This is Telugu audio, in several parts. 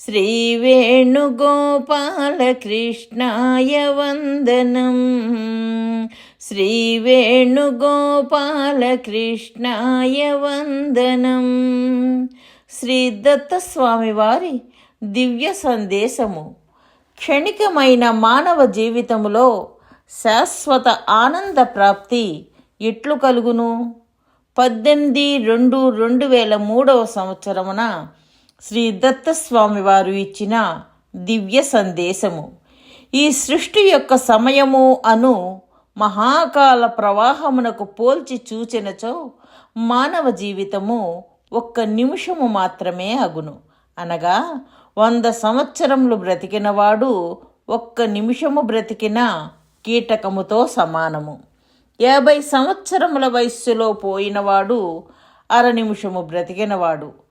श्रीवेणुगोपालकृष्णाय वन्दनम् శ్రీవేణుగోపాలకృష్ణాయ వందనం శ్రీ దత్తస్వామి వారి దివ్య సందేశము క్షణికమైన మానవ జీవితములో శాశ్వత ఆనంద ప్రాప్తి ఎట్లు కలుగును పద్దెనిమిది రెండు రెండు వేల మూడవ సంవత్సరమున శ్రీ దత్తస్వామి వారు ఇచ్చిన దివ్య సందేశము. ఈ సృష్టి యొక్క సమయము అను మహాకాల ప్రవాహమునకు పోల్చి చూచినచో మానవ జీవితము ఒక్క నిమిషము మాత్రమే అగును. అనగా వంద సంవత్సరములు బ్రతికినవాడు ఒక్క నిమిషము బ్రతికిన కీటకముతో సమానము. యాభై సంవత్సరముల వయస్సులో పోయినవాడు అర నిమిషము బ్రతికినవాడు.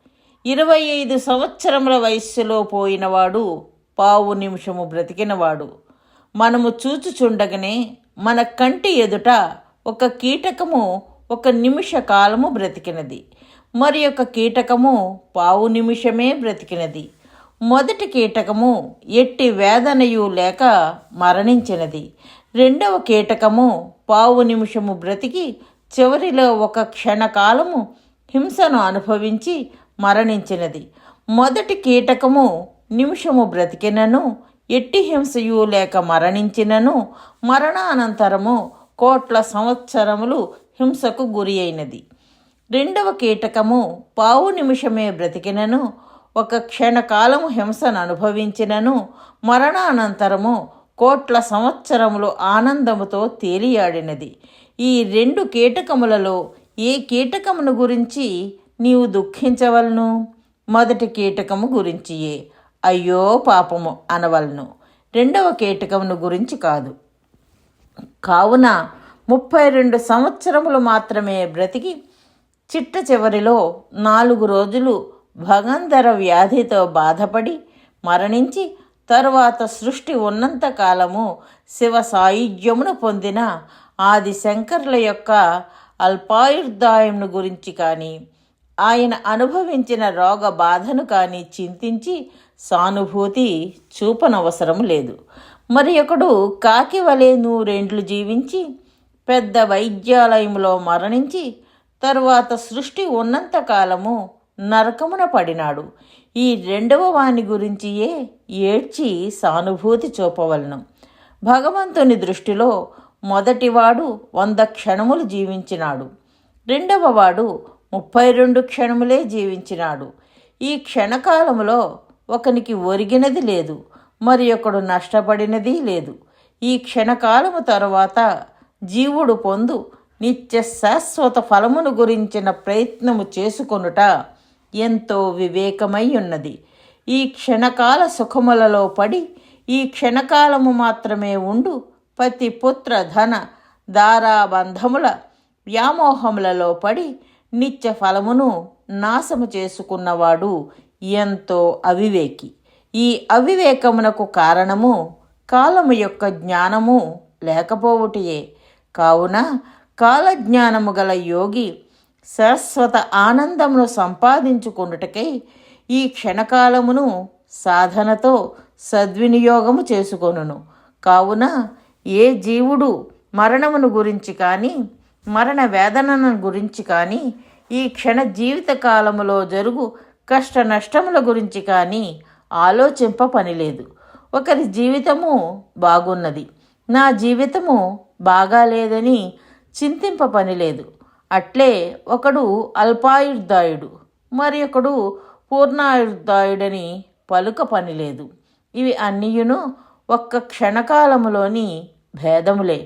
ఇరవై ఐదు సంవత్సరముల వయస్సులో పోయినవాడు పావు నిమిషము బ్రతికినవాడు. మనము చూచుచుండగనే మన కంటి ఎదుట ఒక కీటకము ఒక నిమిష కాలము బ్రతికినది. మరి ఒక కీటకము పావు నిమిషమే బ్రతికినది. మొదటి కీటకము ఎట్టి వేదనయు లేక మరణించినది. రెండవ కీటకము పావు నిమిషము బ్రతికి చివరిలో ఒక క్షణకాలము హింసను అనుభవించి మరణించినది. మొదటి కీటకము నిమిషము బ్రతికినను ఎట్టి హింసయు లేక మరణించినను మరణానంతరము కోట్ల సంవత్సరములు హింసకు గురి అయినది రెండవ కీటకము పావు నిమిషమే బ్రతికినను ఒక క్షణకాలము హింసను అనుభవించినను మరణానంతరము కోట్ల సంవత్సరములు ఆనందముతో తేలియాడినది. ఈ రెండు కీటకములలో ఏ కీటకమును గురించి నీవు దుఃఖించవలను. మొదటి కీటకము గురించియే. అయ్యో పాపము అనవలను. రెండవ కీటకమును గురించి కాదు. కావున ముప్పై రెండు సంవత్సరములు మాత్రమే బ్రతికి చిట్ట చివరిలో నాలుగు రోజులు భగంధర వ్యాధితో బాధపడి మరణించి తరువాత సృష్టి ఉన్నంత కాలము శివ సాయుధ్యమును పొందిన ఆది శంకర్ల యొక్క అల్పాయుర్దాయమును గురించి కానీ ఆయన అనుభవించిన రోగ బాధను కానీ చింతించి సానుభూతి చూపనవసరం లేదు. మరి ఒకడు కాకి వలె నూరేండ్లు జీవించి పెద్ద వైద్యాలయంలో మరణించి తరువాత సృష్టి ఉన్నంత కాలము నరకమున పడినాడు. ఈ రెండవ వాని గురించియే ఏడ్చి సానుభూతి చూపవలను. భగవంతుని దృష్టిలో మొదటివాడు వంద క్షణములు జీవించినాడు. రెండవ వాడు ముప్పై రెండు క్షణములే జీవించినాడు. ఈ క్షణకాలములో ఒకనికి ఒరిగినది లేదు మరి ఒకడు నష్టపడినది లేదు. ఈ క్షణకాలము తరువాత జీవుడు పొందు నిత్య శాశ్వత ఫలమును గురించిన ప్రయత్నము చేసుకొనుట ఎంతో వివేకమై ఉన్నది. ఈ క్షణకాల సుఖములలో పడి ఈ క్షణకాలము మాత్రమే ఉండు పతి పుత్ర ధన దారాబంధముల వ్యామోహములలో పడి నిత్య ఫలమును నాశము చేసుకున్నవాడు ఎంతో అవివేకి. ఈ అవివేకమునకు కారణము కాలము యొక్క జ్ఞానము లేకపోవుటయే. కావున కాలజ్ఞానము గల యోగి శాశ్వత ఆనందమును సంపాదించుకొనుటకై ఈ క్షణకాలమును సాధనతో సద్వినియోగము చేసుకొనును. కావున ఏ జీవుడు మరణమును గురించి కానీ మరణ వేదనను గురించి కానీ ఈ క్షణ జీవిత కాలములో జరుగు కష్ట నష్టముల గురించి కానీ ఆలోచింప పనిలేదు ఒకరి జీవితము బాగున్నది నా జీవితము బాగాలేదని చింతింప పనిలేదు అట్లే ఒకడు అల్పాయుర్దాయుడు మరి ఒకడు పూర్ణాయుర్దాయుడని పలుక పనిలేదు ఇవి అన్నియును ఒక్క క్షణకాలములోని భేదములే.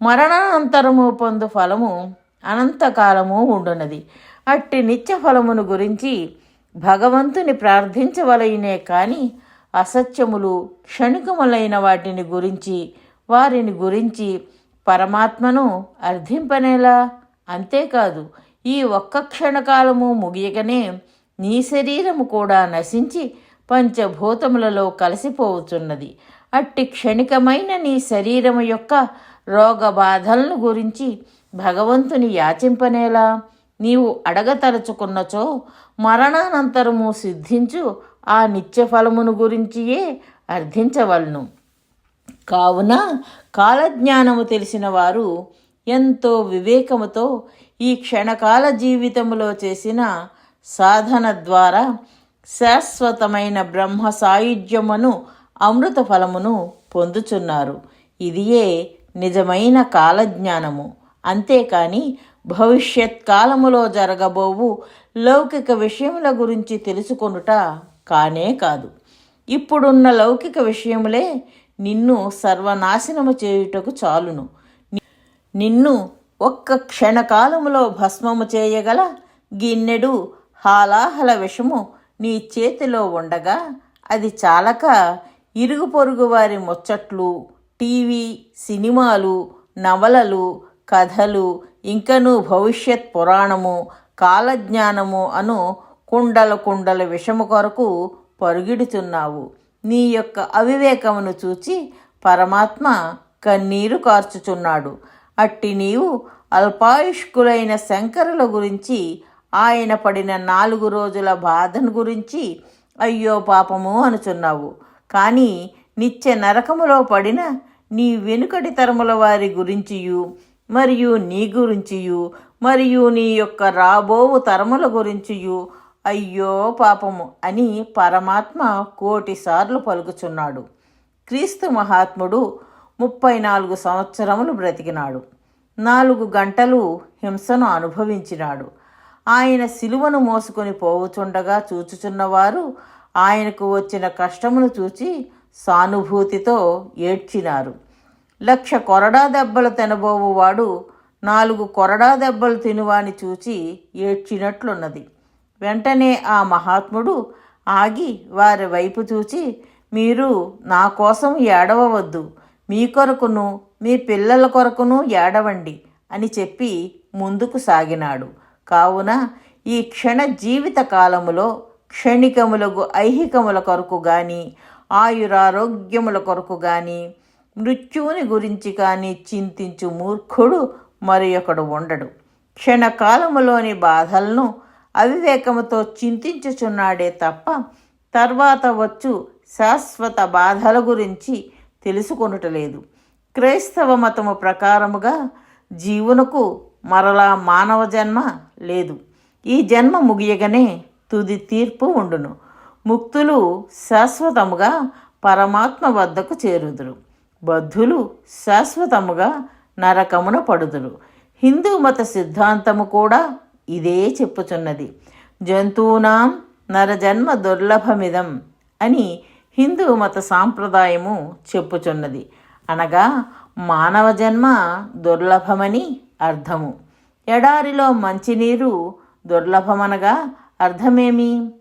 మరణానంతరము పొందు ఫలము అనంతకాలము ఉండునది. అట్టి నిత్య ఫలమును గురించి భగవంతుని ప్రార్థించవలయినే కాని అసత్యములు క్షణికములైన వాటిని గురించి వారిని గురించి పరమాత్మను అర్థింపనేలా? అంతేకాదు ఈ ఒక్క క్షణకాలము ముగియకనే నీ శరీరము కూడా నశించి పంచభూతములలో కలిసిపోవుచున్నది అట్టి క్షణికమైన నీ శరీరము యొక్క రోగ బాధలను గురించి భగవంతుని యాచింపనేలా? నీవు అడగతలుచుకున్నచో మరణానంతరము సిద్ధించు ఆ నిత్య ఫలమును గురించియే అర్థించవలను. కావున కాలజ్ఞానము తెలిసిన వారు ఎంతో వివేకముతో ఈ క్షణకాల జీవితములో చేసిన సాధన ద్వారా శాశ్వతమైన బ్రహ్మ సాయుధ్యమును అమృత ఫలమును పొందుచున్నారు. ఇదియే నిజమైన కాలజ్ఞానము. అంతేకాని భవిష్యత్ కాలములో జరగబోవు లౌకిక విషయముల గురించి తెలుసుకొనుట కానే కాదు. ఇప్పుడున్న లౌకిక విషయములే నిన్ను సర్వనాశనము చేయుటకు చాలును. నిన్ను ఒక్క క్షణకాలములో భస్మము చేయగల గిన్నెడు హాలాహల విషము నీ చేతిలో ఉండగా అది చాలక ఇరుగు పొరుగు వారి ముచ్చట్లు టీవీ సినిమాలు నవలలు కథలు ఇంకను భవిష్యత్ పురాణము కాలజ్ఞానము అను కుండల కుండల విషము కొరకు పరుగిడుతున్నావు నీ యొక్క అవివేకమును చూచి పరమాత్మ కన్నీరు కార్చుచున్నాడు. అట్టి నీవు అల్పాయుష్కులైన శంకరుల గురించి ఆయన పడిన నాలుగు రోజుల బాధను గురించి అయ్యో పాపము అనుచున్నావు. కానీ నిత్య నరకములో పడిన నీ వెనుకటి తరముల వారి గురించియు మరియు నీ గురించియు మరియు నీ యొక్క రాబోవు తరముల గురించియు. అయ్యో పాపము అని పరమాత్మ కోటిసార్లు పలుకుచున్నాడు. క్రీస్తు మహాత్ముడు ముప్పై నాలుగు సంవత్సరములు బ్రతికినాడు. నాలుగు గంటలు హింసను అనుభవించినాడు. ఆయన సిలువను మోసుకొని పోవుచుండగా చూచుచున్నవారు ఆయనకు వచ్చిన కష్టమును చూచి సానుభూతితో ఏడ్చినారు. లక్ష కొరడా దెబ్బలు తినబోవువాడు నాలుగు కొరడా దెబ్బలు తినువాని చూచి ఏడ్చినట్లున్నది. వెంటనే ఆ మహాత్ముడు ఆగి వారి వైపు చూచి మీరు నా కోసం ఏడవవద్దు. మీ కొరకును మీ పిల్లల కొరకును ఏడవండి అని చెప్పి ముందుకు సాగినాడు. కావున ఈ క్షణ జీవిత కాలములో క్షణికములకు ఐహికముల కొరకు కానీ ఆయురారోగ్యముల కొరకు గాని మృత్యువుని గురించి కానీ చింతించు మూర్ఖుడు మరి ఒకడు ఉండడు. క్షణకాలములోని బాధలను అవివేకముతో చింతించుచున్నాడే తప్ప తర్వాత వచ్చు శాశ్వత బాధల గురించి తెలుసుకొనుటలేదు. క్రైస్తవ మతము ప్రకారముగా జీవునకు మరలా మానవ జన్మ లేదు. ఈ జన్మ ముగియగానే తుది తీర్పు ఉండును. ముక్తులు శాశ్వతముగా పరమాత్మ వద్దకు చేరుదురు. బద్ధులు శాశ్వతముగా నరకమున పడుదురు. హిందూ మత సిద్ధాంతము కూడా ఇదే చెప్పుచున్నది. జంతువునాం నరజన్మ దుర్లభమిదం అని హిందూ మత సాంప్రదాయము చెప్పుచున్నది. అనగా మానవ జన్మ దుర్లభమని అర్థము. ఎడారిలో మంచినీరు దుర్లభమనగా అర్థమేమి?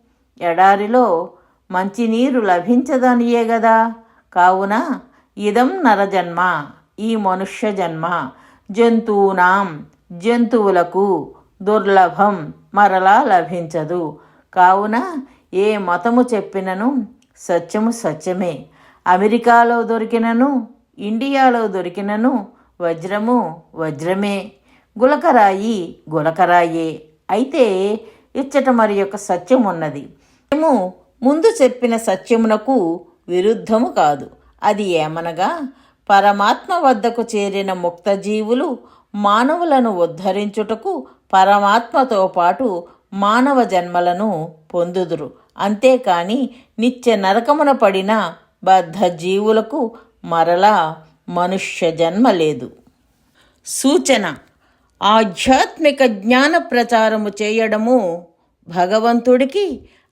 ఎడారిలో మంచినీరు లభించదనియే గదా. కావున ఇదం నరజన్మ ఈ మనుష్య జన్మ జంతువునాం జంతువులకు దుర్లభం మరలా లభించదు. కావున ఏ మతము చెప్పినను సత్యము సత్యమే. అమెరికాలో దొరికినను ఇండియాలో దొరికినను వజ్రము వజ్రమే. గులకరాయి గులకరాయే. అయితే ఇచ్చట మరి యొక్క సత్యం ఉన్నది మేము ముందు చెప్పిన సత్యమునకు విరుద్ధము కాదు. అది ఏమనగా పరమాత్మ వద్దకు చేరిన ముక్తజీవులు మానవులను ఉద్ధరించుటకు పరమాత్మతో పాటు మానవ జన్మలను పొందుదురు. అంతేకాని నిత్య నరకమున పడిన బద్ధ జీవులకు మరలా మనుష్య జన్మ లేదు. సూచన ఆధ్యాత్మిక జ్ఞాన ప్రచారము చేయడము భగవంతుడికి